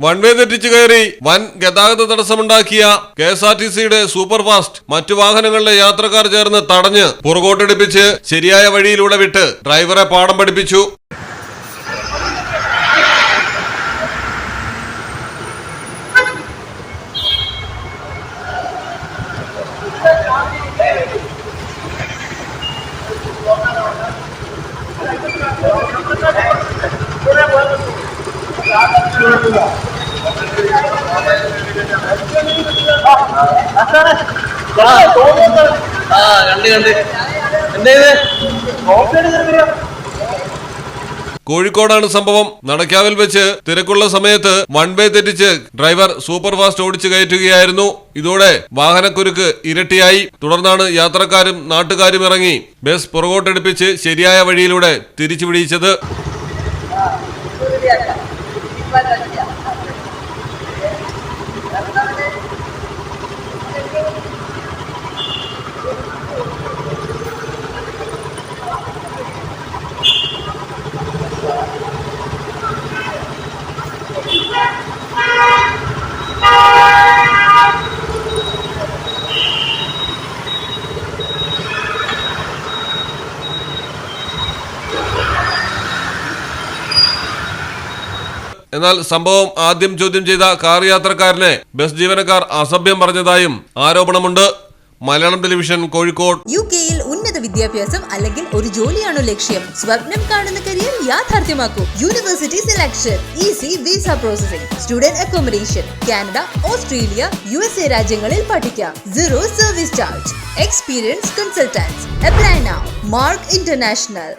One way തെറ്റിച്ചു കയറി വൻ ഗതാഗത തടസ്സമുണ്ടാക്കിയ കെ എസ് ആർ ടി സിയുടെ സൂപ്പർ ഫാസ്റ്റ് മറ്റു വാഹനങ്ങളിലെ യാത്രക്കാർ ചേർന്ന് തടഞ്ഞ് പുറകോട്ടടിപ്പിച്ച് ശരിയായ വഴിയിലൂടെ വിട്ട് ഡ്രൈവറെ പാഠം പഠിപ്പിച്ചു. ആ കണ്ട് കണ്ട്. എന്തേത് കോഴിക്കോടാണ് സംഭവം. നടക്കാവിൽ വെച്ച് തിരക്കുള്ള സമയത്ത് വൺ വേ തെറ്റിച്ച് ഡ്രൈവർ സൂപ്പർ ഫാസ്റ്റ് ഓടിച്ചു കയറ്റുകയായിരുന്നു. ഇതോടെ വാഹനക്കുരുക്ക് ഇരട്ടിയായി. തുടർന്നാണ് യാത്രക്കാരും നാട്ടുകാരും ഇറങ്ങി. ബസ് പുറകോട്ടെടുപ്പിച്ച് ശരിയായ വഴിയിലൂടെ തിരിച്ചു പിടിച്ചത് എന്നാൽ സംഭവം ആദ്യം ചോദ്യം ചെയ്ത കാർ യാത്രക്കാരനെ ബസ് ജീവനക്കാർ അസഭ്യം പറഞ്ഞതായും ആരോപണമുണ്ട്. മലയാളം ടെലിവിഷൻ കോഴിക്കോട്. യു കെയിൽ ഉന്നത വിദ്യാഭ്യാസം അല്ലെങ്കിൽ ഒരു ജോലിയാണോ ലക്ഷ്യം? സ്വപ്നം കാണുന്ന career യാഥാർത്ഥ്യമാക്കൂ. University selection easy visa processing student accommodation Canada Australia U S A രാജ്യങ്ങളിൽ പഠിക്കാം. Zero service charge experience consultants apply now Mark International